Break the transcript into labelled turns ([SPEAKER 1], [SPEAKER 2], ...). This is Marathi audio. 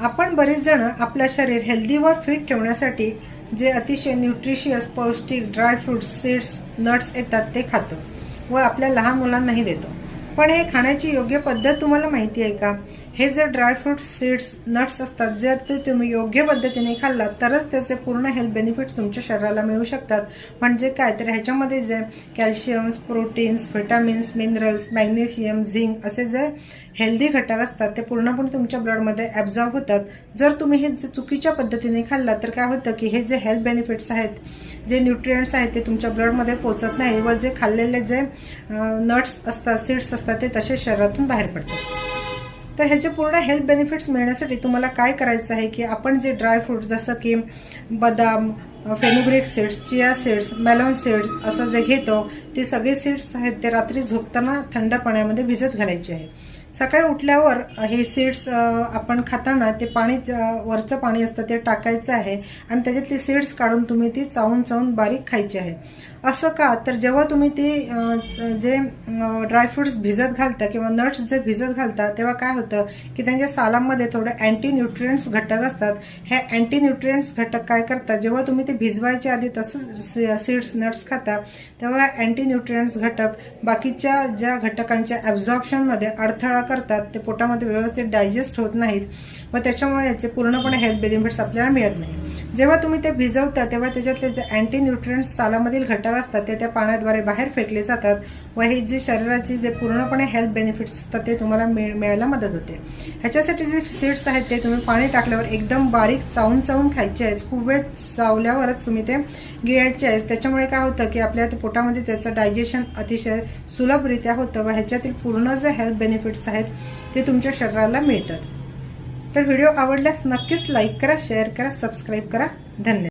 [SPEAKER 1] आपण बरेच जण आपलं शरीर हेल्दी व फिट ठेवण्यासाठी जे अतिशय न्यूट्रिशियस पौष्टिक ड्रायफ्रुट्स सीड्स नट्स येतात ते खातो व आपल्या लहान मुलांनाही देतो. पण हे खाण्याची योग्य पद्धत तुम्हाला माहिती आहे का? हे जे ड्रायफ्रूट सीड्स नट्स असतात जर ते तुम्ही योग्य पद्धतीने खाल्लात तरच त्याचे पूर्ण हेल्थ बेनिफिट्स तुमच्या शरीराला मिळू शकतात. म्हणजे काय? तर ह्याच्यामध्ये जे calciums proteins vitamins minerals magnesium zinc असे जे हेल्दी घटक असतात ते पूर्णपणे तुमच्या ब्लडमध्ये ॲब्झॉर्ब होतात. जर तुम्ही हे जे चुकीच्या पद्धतीने खाल्लात तर काय होतं की हे जे हेल्थ बेनिफिट्स आहेत जे न्यूट्रियंट्स आहेत ते तुमच्या ब्लडमध्ये पोचत नाही व जे खाल्लेले जे नट्स असतात सीड्स असतात ते तसे शरीरातून बाहेर पडतात. तर ह्याचे पूर्ण हेल्थ बेनिफिट्स मिळण्यासाठी तुम्हाला काय करायचं आहे की आपण जे ड्रायफ्रूट जसं की बदाम fenugreek seeds chia seeds melon seeds असं जे घेतो ते सगळे सीड्स आहेत ते रात्री झोपताना थंड पाण्यामध्ये भिजत घालायचे आहे. सकाळी उठल्यावर हे सीड्स आपण खाताना ते पाणी वरचं पाणी असतं ते टाकायचं आहे आणि त्याच्यातली सीड्स काढून तुम्ही ती चावून चावून बारीक खायची आहे. असं का? तर जेव्हा तुम्ही ते जे ड्रायफ्रुट्स भिजत घालता किंवा नट्स जे भिजत घालता तेव्हा काय होतं की त्यांच्या सालांमध्ये थोडे अँटी न्यूट्रियंट्स घटक असतात. हे अँटी न्यूट्रियंट्स घटक काय करतात? जेव्हा तुम्ही ते भिजवायच्या आधी तसंच सीड्स नट्स खाता तेव्हा अँटी न्यूट्रियंट्स घटक बाकीच्या ज्या घटकांच्या ॲब्झॉर्प्शनमध्ये अडथळा करतात ते पोटामध्ये व्यवस्थित डायजेस्ट होत नाहीत. व त्याच्यामुळे याचे पूर्णपणे हेल्थ बेनिफिट्स आपल्याला मिळत नाही जेव्हा तुम्ही ते भिजवता तेव्हा त्याच्यातले जे अँटी न्यूट्रियंट्स सालामधील घटक असतात ते त्या पाण्याद्वारे बाहेर फेकले जातात व हे जे शरीराची जे पूर्णपणे हेल्थ बेनिफिट्स असतात ते तुम्हाला मिळ मिळायला मदत होते. ह्याच्यासाठी जे सीड्स आहेत ते तुम्ही पाणी टाकल्यावर एकदम बारीक चावून चावून खायचे आहेत. खूप वेळ चावल्यावरच तुम्ही ते गिळायचे आहेत. त्याच्यामुळे काय होतं की आपल्या पोटामध्ये त्याचं डायजेशन अतिशय सुलभरित्या होतं व ह्याच्यातील पूर्ण जे हेल्थ बेनिफिट्स आहेत ते तुमच्या शरीराला मिळतात. तर व्हिडिओ आवडल्यास नक्कीच लाईक करा शेअर करा सबस्क्राईब करा. धन्यवाद.